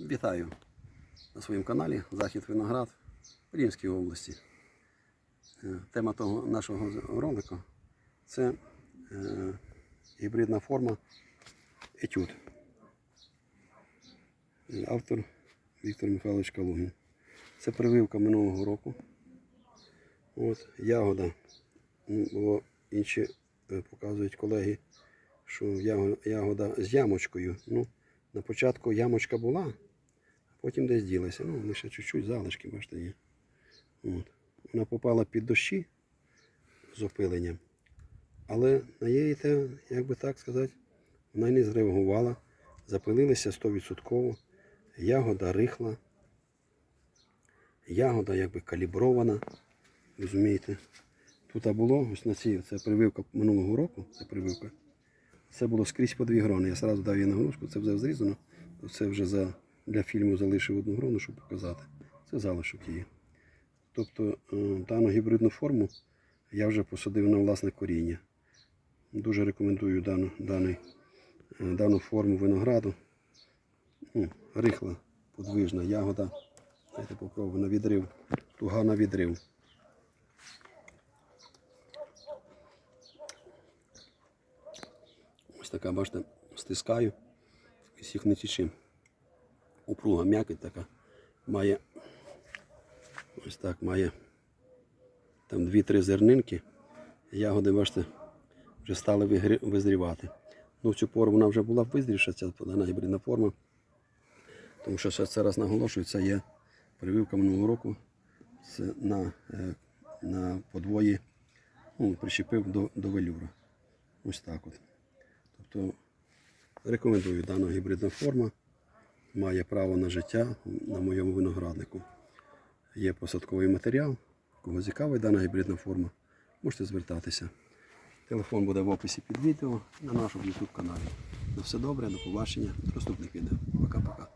Вітаю на своєму каналі Захід Виноград в Рівненській області. Е, Тема того нашого ролику це е, гібридна форма етюд. Е, Автор Віктор Михайлович Калугін. Це прививка минулого року. От, ягода. Бо інші показують колеги, що ягода з ямочкою. Ну, на початку ямочка була, потім десь ділася. Ну, лише чуть-чуть залишки, бачите, є. От. Вона попала під дощі з опиленням. Але на її те, як би так сказати, вона не зреагувала. Запилилися 100%. Ягода рихла. Ягода якби калібрована. Розумієте? Тут було, ось на цій, це прививка минулого року, це прививка. Це було скрізь по дві грони. Я одразу дав їй нагрузку, це вже зрізано. Це вже за, для фільму залишив одну грону, щоб показати. Це залишок її. Тобто е, дану гібридну форму я вже посадив на власне коріння. Дуже рекомендую дану, даний, е, дану форму винограду. Ну, рихла, подвижна ягода. Давайте попробую на відрив. Туга на відрив. Ось така, бачите, стискаю і всіх не тічи. Упруга м'якоть така. Має ось так має там 2-3 зернинки. Ягоди, бачите, вже стали визрівати. Ну, в цю пору вона вже була визрівша, ця гібридна форма. Тому що ще це раз наголошую, це є прививка минулого року. Це на, е, на подвої ну, прищепив до, до велюра. Ось так от. Тобто рекомендую дану гібридна форма. Має право на життя на моєму винограднику. Є посадковий матеріал. Кого цікавить дана гібридна форма, можете звертатися. Телефон буде в описі під відео на нашому YouTube каналі. На все добре, до побачення, в наступних відео. Пока-пока.